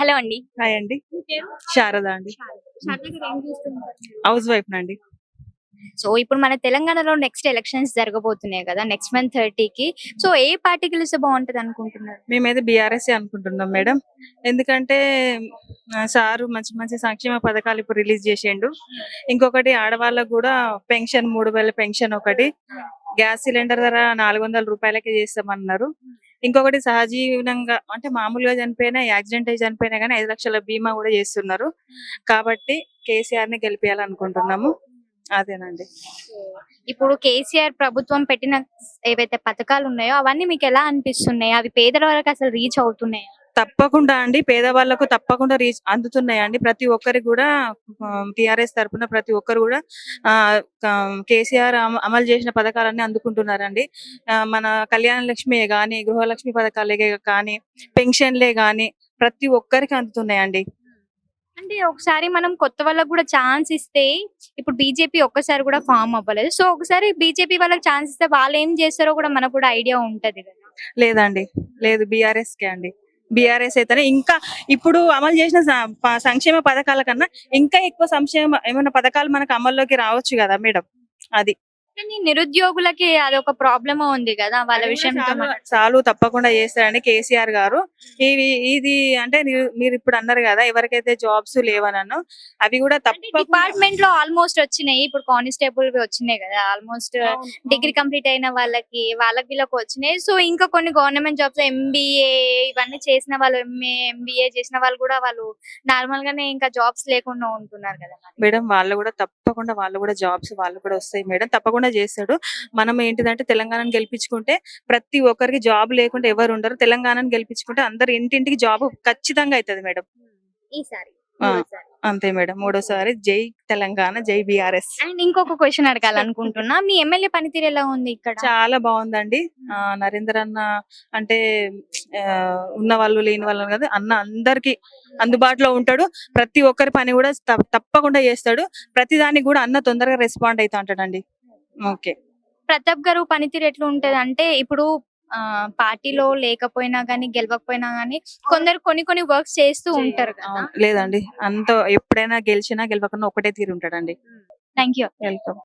అండి. హాయ్ అండి. శారద అండి. హౌస్ వైఫ్ నండి. సో ఇప్పుడు మన తెలంగాణలో నెక్స్ట్ ఎలక్షన్స్ జరగబోతున్నాయి కదా నెక్స్ట్ మంత్ థర్టీకి. సో ఏ పార్టీ గెలిస్తే బాగుంటది అనుకుంటున్నారు? మేమైతే బీఆర్ఎస్ అనుకుంటున్నాం మేడం. ఎందుకంటే సారు మంచి మంచి సంక్షేమ పథకాలు ఇప్పుడు రిలీజ్ చేసిండు. ఇంకొకటి ఆడవాళ్ళకు కూడా పెన్షన్ మూడు వేల పెన్షన్ ఒకటి. గ్యాస్ సిలిండర్ ధర నాలుగు వందల రూపాయలకి చేస్తామన్నారు. ఇంకొకటి సహజీవనంగా అంటే మామూలుగా చనిపోయినా యాక్సిడెంట్ అయి చనిపోయినా కానీ ఐదు లక్షల బీమా కూడా చేస్తున్నారు. కాబట్టి కేసీఆర్ని గెలిపించాలనుకుంటున్నాము అదేనండి ఇప్పుడు కేసీఆర్ ప్రభుత్వం పెట్టిన ఏవైతే పథకాలు ఉన్నాయో అవన్నీ మీకు ఎలా అనిపిస్తున్నాయి? అవి పేదల వరకు అసలు రీచ్ అవుతున్నాయా? తప్పకుండా అండి. పేదవాళ్ళకు తప్పకుండా రీచ్ అందుతున్నాయండి. ప్రతి ఒక్కరికి కూడా టిఆర్ఎస్ తరపున ప్రతి ఒక్కరు కూడా కేసీఆర్ అమ- అమలు చేసిన పథకాలన్నీ అందుకుంటున్నారండి. మన కళ్యాణ లక్ష్మి గాని గృహలక్ష్మి పథకాలే కానీ పెన్షన్లే గాని ప్రతి ఒక్కరికి అందుతున్నాయండి. అంటే ఒకసారి మనం కొత్త వాళ్ళకి కూడా ఛాన్స్ ఇస్తే ఇప్పుడు బీజేపీ ఒక్కసారి కూడా ఫామ్ అవ్వలేదు. సో ఒకసారి బీజేపీ వాళ్ళకి ఛాన్స్ ఇస్తే వాళ్ళు ఏం చేస్తారో కూడా మనకు కూడా ఐడియా ఉంటది కదా. లేదండి. లేదు బీఆర్ఎస్ కే అండి. బీఆర్ఎస్ అయితేనే ఇంకా ఇప్పుడు అమలు చేసిన సంక్షేమ పథకాల కన్నా ఇంకా ఎక్కువ సంక్షేమ ఏమైనా పథకాలు మనకు అమల్లోకి రావచ్చు కదా మేడం. అది. కానీ నిరుద్యోగులకి అదొక ప్రాబ్లమ్ ఉంది కదా వాళ్ళ విషయంతో చాలు- తప్పకుండా చేస్తారండి కేసీఆర్ గారు. ఇవి ఇది అంటే మీరు- మీరు ఇప్పుడు అన్నారు కదా ఎవరికైతే జాబ్స్ లేవనన్ను అవి కూడా అంటే తప్పకుండా డిపార్ట్మెంట్లో ఆల్మోస్ట్ వచ్చినాయి. ఇప్పుడు కానిస్టేబుల్ వచ్చినాయి కదా ఆల్మోస్ట్ డిగ్రీ కంప్లీట్ అయిన వాళ్ళకి వాళ్ళకి వీళ్ళకి వచ్చినాయి. సో ఇంకా కొన్ని గవర్నమెంట్ జాబ్స్ ఎంబీఏ ఇవన్నీ చేసిన వాళ్ళు ఎంఏ ఎంబీఏ చేసిన వాళ్ళు కూడా వాళ్ళు నార్మల్ గానే ఇంకా జాబ్స్ లేకుండా ఉంటున్నారు కదా మరి. మేడం వాళ్ళు కూడా తప్పకుండా వాళ్ళు కూడా జాబ్స్ వాళ్ళు కూడా వస్తాయి మేడం. తప్పకుండా చేస్తాడు మనం ఏంటిదంటే తెలంగాణను గెలిపించుకుంటే ప్రతి ఒక్కరికి జాబ్ లేకుండా ఎవరు ఉండరు. తెలంగాణను గెలిపించుకుంటే అందరు ఇంటింటికి జాబ్ ఖచ్చితంగా అవుతుంది మేడం. ఈసారి. అంతే మేడం. మూడోసారి జై తెలంగాణ జై బీఆర్ఎస్. అండ్ ఇంకొక క్వశ్చన్ అడగాలనుకుంటున్నా. మీ ఎమ్మెల్యే పనితీరు ఎలా ఉంది ఇక్కడ? చాలా బాగుందండి. నరేందర్ అన్న అంటే ఉన్న వాళ్ళు లేని వాళ్ళు కదా అన్న అందరికి అందుబాటులో ఉంటాడు. ప్రతి ఒక్కరి పని కూడా తప్పకుండా చేస్తాడు. ప్రతి దానికి కూడా అన్న తొందరగా రెస్పాండ్ అవుతా ఉంటాడండి. ఓకే. ప్రతాప్ గారు పనితీరు ఎట్లా ఉంటది అంటే ఇప్పుడు ఆ పార్టీలో లేకపోయినా గానీ గెలవకపోయినా గానీ కొందరు కొన్ని కొన్ని వర్క్స్ చేస్తూ ఉంటారు కదా. లేదండి. అంత ఎప్పుడైనా గెలిచినా గెలవకుండా ఒకటే తీరు ఉంటాడండి థ్యాంక్ యూ వెల్కమ్.